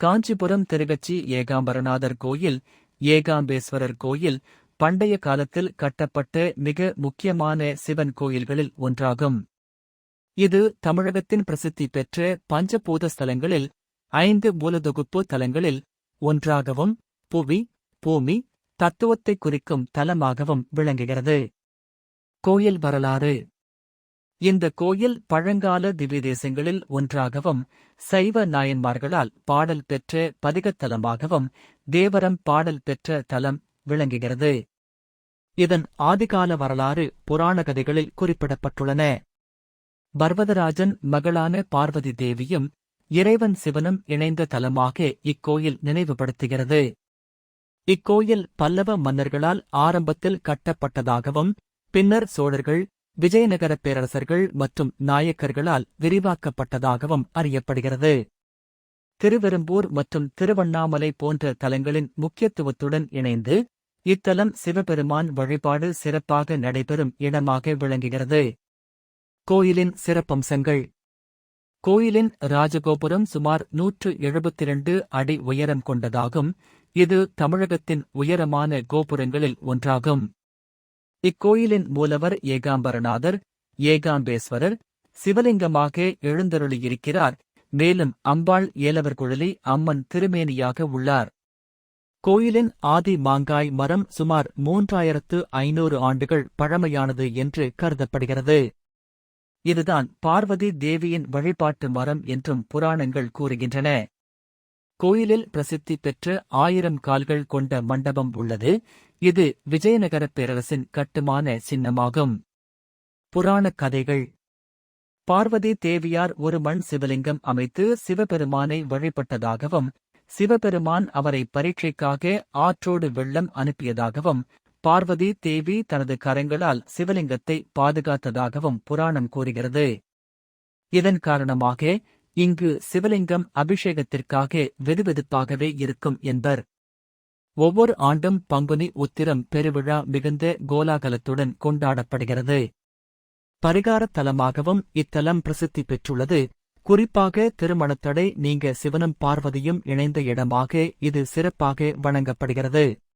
காஞ்சிபுரம் திருகச்சி ஏகாம்பரநாதர் கோயில் ஏகாம்பேஸ்வரர் கோயில் பண்டைய காலத்தில் கட்டப்பட்ட மிக முக்கியமான சிவன் கோயில்களில் ஒன்றாகும். இது தமிழகத்தின் பிரசித்தி பெற்ற பஞ்சபூத ஸ்தலங்களில் ஐந்து மூலதொகுப்பு தலங்களில் ஒன்றாகவும் புவி பூமி தத்துவத்தை குறிக்கும் தலமாகவும் விளங்குகிறது. கோயில் வரலாறு இந்த கோயில் பழங்கால திவ்யதேசங்களில் ஒன்றாகவும் சைவ நாயன்மார்களால் பாடல் பெற்ற பதிகத்தலமாகவும் தேவரம் பாடல் பெற்ற தலம் விளங்குகிறது. இதன் ஆதிகால வரலாறு புராண கதைகளில் குறிப்பிடப்பட்டுள்ளன. பர்வதராஜன் மகளான பார்வதி தேவியும் இறைவன் சிவனும் இணைந்த தலமாக இக்கோயில் நினைவுபடுத்துகிறது. இக்கோயில் பல்லவ மன்னர்களால் ஆரம்பத்தில் கட்டப்பட்டதாகவும் பின்னர் சோழர்கள் விஜயநகர பேரரசர்கள் மற்றும் நாயக்கர்களால் விரிவாக்கப்பட்டதாகவும் அறியப்படுகிறது. திருவெரும்பூர் மற்றும் திருவண்ணாமலை போன்ற தலங்களின் முக்கியத்துவத்துடன் இணைந்து இத்தலம் சிவபெருமான் வழிபாடு சிறப்பாக நடைபெறும் இடமாக விளங்குகிறது. கோயிலின் சிறப்பம்சங்கள். கோயிலின் ராஜகோபுரம் சுமார் நூற்று எழுபத்திரண்டு அடி உயரம் கொண்டதாகும். இது தமிழகத்தின் உயரமான கோபுரங்களில் ஒன்றாகும். இக்கோயிலின் மூலவர் ஏகாம்பரநாதர் ஏகாம்பேஸ்வரர் சிவலிங்கமாக எழுந்தருளியிருக்கிறார். மேலும் அம்பாள் ஏலவர் குழலி அம்மன் திருமேனியாக உள்ளார். கோயிலின் ஆதி மாங்காய் மரம் சுமார் மூன்றாயிரத்து ஐநூறு ஆண்டுகள் பழமையானது என்று கருதப்படுகிறது. இதுதான் பார்வதி தேவியின் வழிபாட்டு மரம் என்றும் புராணங்கள் கூறுகின்றன. கோயிலில் பிரசித்தி பெற்ற ஆயிரம் கால்கள் கொண்ட மண்டபம் உள்ளது. இது விஜயநகரப் பேரரசின் கட்டுமான சின்னமாகும். புராணக் கதைகள். பார்வதி தேவியார் ஒரு மண் சிவலிங்கம் அமைத்து சிவபெருமானை வழிபட்டதாகவும் சிவபெருமான் அவரை பரீட்சைக்காக ஆற்றோடு வெள்ளம் அனுப்பியதாகவும் பார்வதி தேவி தனது கரங்களால் சிவலிங்கத்தை பாதுகாத்ததாகவும் புராணம் கூறுகிறது. இதன் காரணமாக இங்கு சிவலிங்கம் அபிஷேகத்திற்காக வெதுவெதுப்பாகவே இருக்கும் என்பர். ஒவ்வொரு ஆண்டும் பங்குனி உத்திரம் பெருவிழா மிகுந்த கோலாகலத்துடன் கொண்டாடப்படுகிறது. பரிகாரத் தலமாகவும் இத்தலம் பிரசித்தி பெற்றுள்ளது. குறிப்பாக திருமணத்தடை நீங்க சிவனும் பார்வதியும் இணைந்த இடமாக இது சிறப்பாக வணங்கப்படுகிறது.